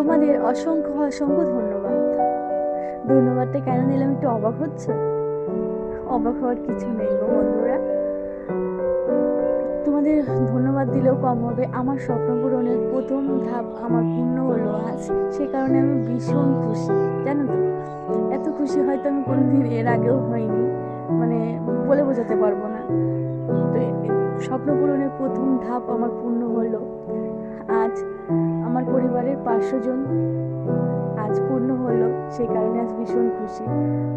তোমাদের অসংখ্য অসংখ্য ধন্যবাদ। ধন্যবাদটা কেন দিলাম একটু অবাক হচ্ছে? অবাক হওয়ার কিছু নেই গো বন্ধুরা। তোমাদের ধন্যবাদ দিলেও কম হবে। আমার স্বপ্ন পূরণের প্রথম ধাপ আমার পূর্ণ হলো আজ। সে কারণে আমি ভীষণ খুশি, জানো তো? এত খুশি হয়তো আমি কোনোদিন এর আগেও হয়নি মানে বলে বোঝাতে পারব না। তো এ- স্বপ্ন পূরণের প্রথম ধাপ আমার পূর্ণ হলো। আজ আমার পরিবারের পাঁচশো জন আজ পূর্ণ হলো, সেই কারণে আজ ভীষণ খুশি।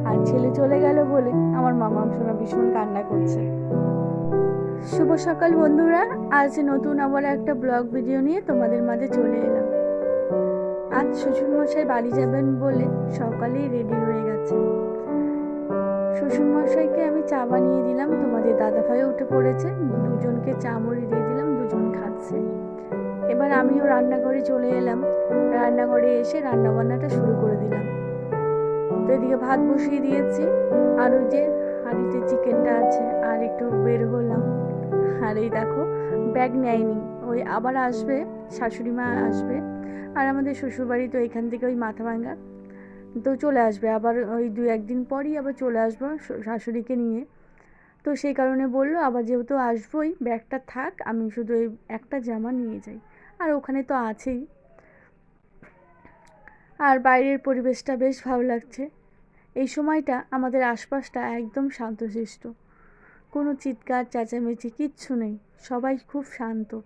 আর ছেলে চলে গেল বলে আমার মামা শোনা ভীষণ কান্না করছে। শুভ সকাল বন্ধুরা, আজ নতুন আবার একটা ব্লগ ভিডিও নিয়ে তোমাদের মাঝে চলে এলাম। আজ শ্বশুরমশাই বাড়ি যাবেন বলে সকালেই রেডি হয়ে গেছে। শ্বশুরমশাইকে আমি চা বানিয়ে দিলাম, তোমাদের দাদাভাই উঠে পড়েছে, দুজনকে চা মুড়ি দিয়ে দিলাম, দুজন খাচ্ছে। এবার আমিও রান্নাঘরে চলে এলাম। রান্নাঘরে এসে রান্না বান্নাটা শুরু করে দিলাম। তো এদিকে ভাত বসিয়ে দিয়েছি, আর ওই যে হাঁড়িতে চিকেনটা আছে, আর একটু বের হলাম। আর এই দেখো, ব্যাগ নেয়নি, ওই আবার আসবে শাশুড়ি মা আসবে, আর আমাদের শ্বশুরবাড়ি তো এখান থেকে ওই মাথা ভাঙ্গা তো চলে আসবে। আবার ওই দু একদিন পরই আবার চলে আসব শাশুড়িকে নিয়ে। তো সেই কারণে বলল, আবার যেহেতু আসবোই, ব্যাগটা থাক, আমি শুধু এই একটা জামা নিয়ে যাই। আর ওখানে তো আছেই। আর বাইরের পরিবেশটা বেশ ভালো লাগছে। এই সময়টা আমাদের আশপাশটা একদম শান্তশিষ্ট। কোনো চিৎকার, চেঁচামেচি কিচ্ছু নেই। সবাই খুব শান্ত।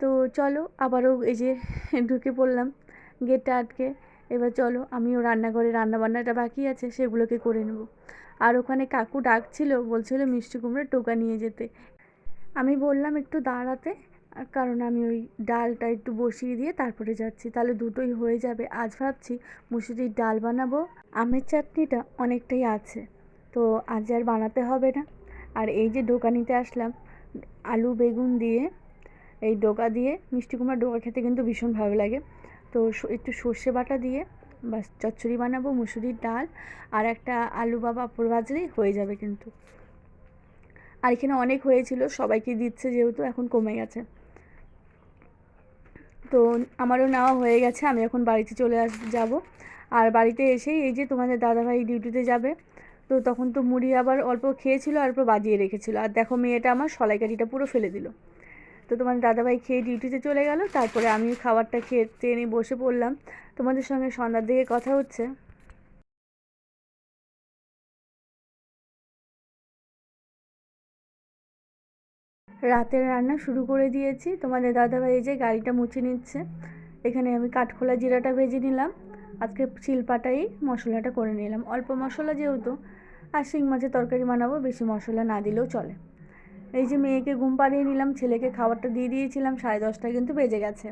তো চলো, আবারও এই যে ঢুকে পড়লাম গেটটা আটকে। এবার চলো, আমিও রান্নাঘরে রান্নাবান্নাটা বাকি আছে সেগুলোকে করে নেব। আর ওখানে কাকু ডাকছিল, বলছিল মিষ্টি কুমড়োর টোকা নিয়ে যেতে। আমি বললাম, একটু দাঁড়াতে, কারণ আমি ওই ডালটা একটু বসিয়ে দিয়ে তারপরে যাচ্ছি। তাহলে দুটোই হয়ে যাবে। আজ ভাবছি মুসুরির ডাল বানাবো। আমের চাটনিটা অনেকটাই আছে, তো আজ আর বানাতে হবে না। আর এই যে ডোকা নিতে আসলাম, আলু, বেগুন দিয়ে, এই ডোকা দিয়ে, মিষ্টি কুমড়ার ডোকা খেতে কিন্তু ভীষণ ভালো লাগে। তো একটু সর্ষে বাটা দিয়ে বাস চচ্চড়ি বানাবো, মুসুরির ডাল আর একটা আলু বা পাঁপড় ভাজলেই হয়ে যাবে কিন্তু। আর এখানে অনেক হয়েছিল, সবাইকে দিচ্ছে যেহেতু এখন কমে গেছে। তো আমারও নেওয়া হয়ে গেছে, আমি এখন বাড়িতে চলে আস, যাব। আর বাড়িতে এসেই এই যে তোমাদের দাদাভাই ডিউটিতে যাবে, তো তখন তো মুড়ি আবার অল্প খেয়েছিল অল্প বাজিয়ে রেখেছিল। আর দেখো মেয়েটা আমার সলাইকাঠিটা পুরো ফেলে দিল। তো তোমার দাদাভাই খেয়ে ডিউটিতে চলে গেল, তারপরে আমি খাবারটা খেয়ে নিয়ে বসে পড়লাম। তোমাদের সঙ্গে সন্ধ্যার দিকে কথা হচ্ছে। রাতের রান্না শুরু করে দিয়েছি। তোমাদের দাদাভাই যে গাড়িটা মুছে নিচ্ছে, এখানে আমি কাঠখোলা জিরাটা ভেজে নিলাম। আজকে শিলপাটাই মশলাটা করে নিলাম। অল্প মশলা যেহেতু, আর শিং মাছের তরকারি বানাবো, বেশি মশলা না দিলেও চলে। এই যে মেয়েকে ঘুম পাড়িয়ে নিলাম, ছেলেকে খাবারটা দিয়ে দিয়েছিলাম, সাড়ে দশটায় কিন্তু বেজে গেছে।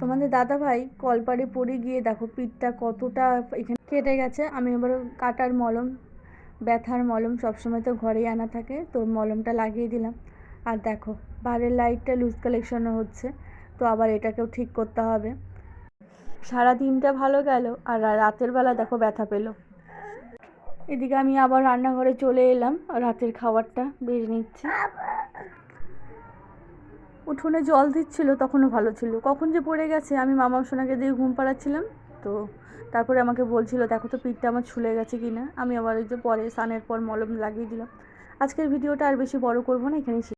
তোমাদের দাদা ভাই কলপাড়ে পড়ে গিয়ে দেখো পিঠটা কতটা এখানে কেটে গেছে। আমি এবার কাটার মলম, ব্যথার মলম সবসময় তো ঘরেই আনা থাকে, তো মলমটা লাগিয়ে দিলাম। আর দেখো বাইরের লাইটটা লুজ কালেকশনও হচ্ছে, তো আবার এটাকেও ঠিক করতে হবে। সারা দিনটা ভালো গেল, আর রাতের বেলা দেখো ব্যথা পেল। এদিকে আমি আবার রান্নাঘরে চলে এলাম, রাতের খাবারটা বেড়ে নিচ্ছি। উঠোনে জল দিচ্ছিল, তখনও ভালো ছিল। কখন যে পড়ে গেছে, আমি মামা সোনাকে দিয়ে ঘুম পাড়াচ্ছিলাম, তো তারপরে আমাকে বলছিল, দেখো তো, পিঠটা আমার ছুলে গেছে কিনা? আমি আবার ওই যে পরে স্নানের পর মলম লাগিয়ে দিলাম। আজকের ভিডিওটা আর বেশি বড় করব না, এখানেই